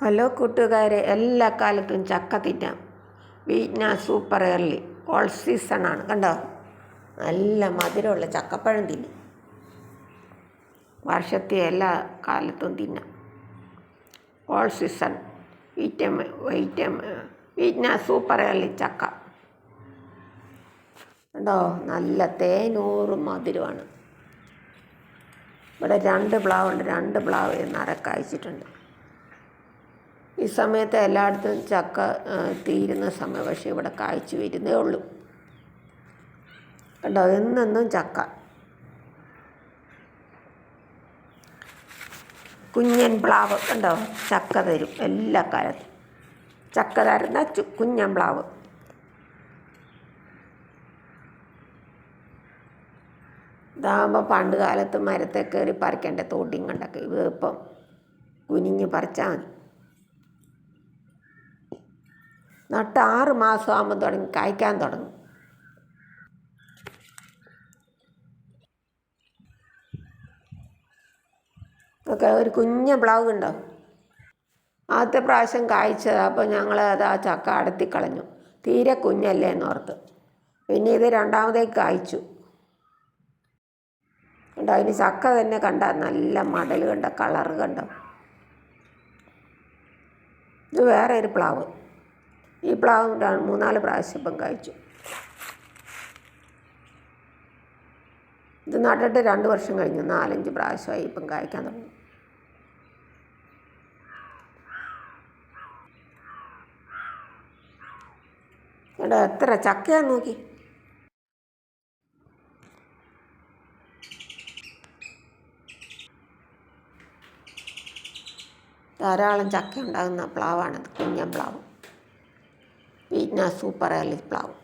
Hello കൂട്ടുകാരെ എല്ലാ കാലത്തും ചക്ക തിന്നാം. വീറ്റ്ന സൂപ്പർ ഏർലി ഓൾ സീസണാണ് കണ്ടോ? നല്ല മധുരമുള്ള ചക്കപ്പഴം തിന്നും. വർഷത്തെ എല്ലാ കാലത്തും തിന്നാം. ഓൾ സീസൺ വീറ്റം വൈറ്റമ വീറ്റ്ന സൂപ്പർ ഏർലി ചക്ക. കണ്ടോ? നല്ല തേനൂറ് മധുരമാണ്. ഇവിടെ രണ്ട് പ്ലാവുണ്ട് രണ്ട് പ്ലാവ് നിറക്കായ്ച്ചിട്ടുണ്ട് ഈ സമയത്ത് എല്ലായിടത്തും ചക്ക തീരുന്ന സമയം പക്ഷേ ഇവിടെ കായ്ച്ചു വരുന്നേ ഉള്ളൂ. കേട്ടോ എന്നെന്നും ചക്ക. കുഞ്ഞൻ പ്ലാവ് കണ്ടോ? ചക്ക തരും എല്ലാ കാലത്തും. ചക്ക തരുന്ന കുഞ്ഞൻ പ്ലാവ്. ഇതാകുമ്പോൾ പണ്ട് കാലത്ത് മരത്തെ കയറി പറിക്കേണ്ട തോട്ടിയും കണ്ടൊക്കെ ഇത് ഇപ്പം കുനിഞ്ഞ് പറിച്ചാൽ മതി. നട്ട് ആറ് മാസമാകുമ്പോൾ തുടങ്ങി കായ്ക്കാൻ തുടങ്ങും. ഒക്കെ ഒരു കുഞ്ഞ പ്ലാവ് ഉണ്ടോ? ആദ്യത്തെ പ്രാവശ്യം കായ്ച്ചത് അപ്പോൾ ഞങ്ങൾ അത് ആ ചക്ക അടത്തി കളഞ്ഞു തീരെ കുഞ്ഞല്ലേ എന്നോർത്ത് പിന്നെ ഇത് രണ്ടാമതേക്ക് കായ്ച്ചു. കണ്ടോ അതിന് ചക്ക തന്നെ കണ്ട നല്ല മടൽ കണ്ട കളറ് കണ്ടോ. ഇത് വേറെ ഒരു പ്ലാവ്. ഈ പ്ലാവ് മൂന്നാൽ പ്രാവശ്യം ഇപ്പം കഴിച്ചു ഇത് നട്ടിട്ട് രണ്ട് വർഷം കഴിഞ്ഞു. നാലഞ്ച് പ്രാവശ്യമായി ഇപ്പം കായ്ക്കാൻ തുടങ്ങി. എടാ എത്ര ചക്കയാന്ന് നോക്കി. ധാരാളം ചക്ക ഉണ്ടാകുന്ന പ്ലാവാണത് കുഞ്ഞൻ പ്ലാവ്. വീറ്റ്ന സൂപ്പർ എയർലി പ്ലാവ്.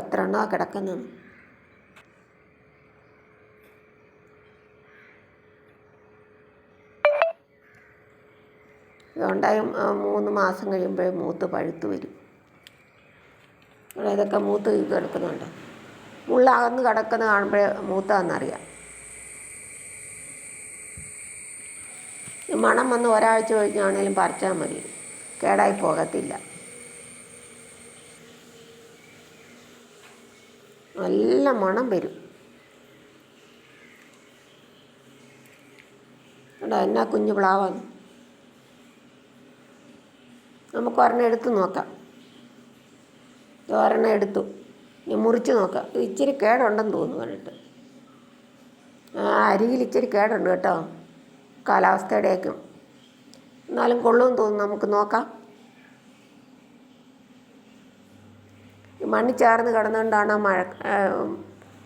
എത്ര എണ്ണ കിടക്കുന്നത് ഇതുണ്ടായി മൂന്ന് മാസം കഴിയുമ്പോഴേ മൂത്ത് പഴുത്ത് വരും. ഇതൊക്കെ മൂത്ത് കിടക്കുന്നുണ്ട്. മുള്ളകന്ന് കിടക്കുന്ന കാണുമ്പോഴേ മൂത്താന്നറിയാം. മണം വന്ന് ഒരാഴ്ച കഴിഞ്ഞാണേലും പറിച്ചാൽ മതി. കേടായി പോകത്തില്ല. നല്ല മണം വരും. എടാ എന്നാ കുഞ്ഞു പ്ലാവാണ് നമുക്ക് ഒരെണ്ണം എടുത്ത് നോക്കാം. ഒരെണ്ണം എടുത്തു. ഇനി മുറിച്ച് നോക്കാം. ഇത് ഇച്ചിരി കേടുണ്ടെന്ന് തോന്നുന്നു കണ്ടിട്ട് ആ അരിയിൽ ഇച്ചിരി കേടുണ്ട് കേട്ടോ. കാലാവസ്ഥയുടെയൊക്കെയും എന്നാലും കൊള്ളുമെന്ന് തോന്നുന്നു. നമുക്ക് നോക്കാം. മണ്ണി ചേർന്ന് കിടന്നുകൊണ്ടാണ് മഴ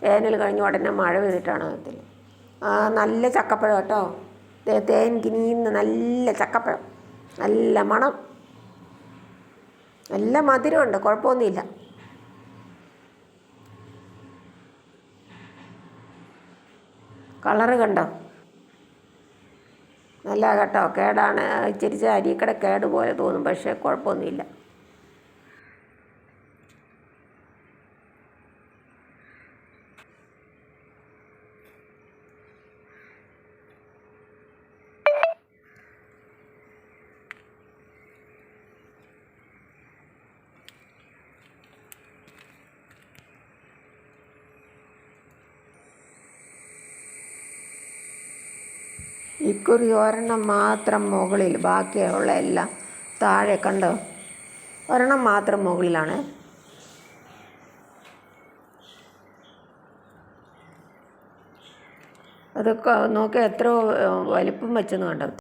വേനൽ കഴിഞ്ഞ് ഉടനെ മഴ പെയ്തിട്ടാണ് അതിൽ. നല്ല ചക്കപ്പഴം കേട്ടോ. തേൻ കിനിയുന്ന നല്ല ചക്കപ്പഴം. നല്ല മണം. നല്ല മധുരമുണ്ട്. കുഴപ്പമൊന്നുമില്ല. കളറ് കണ്ടോ? നല്ല കേട്ടോ. കേടാണ്. ഇച്ചിരി അരിക്കട കേട് പോലെ തോന്നും. പക്ഷേ കുഴപ്പമൊന്നുമില്ല. ഇക്കുറി ഒരെണ്ണം മാത്രം മുകളിൽ ബാക്കിയുള്ള എല്ലാം താഴെ കണ്ടോ? ഒരെണ്ണം മാത്രം മുകളിലാണ്. അതൊക്കെ നോക്കി എത്ര വലിപ്പം വെച്ചെന്ന് കണ്ടോ?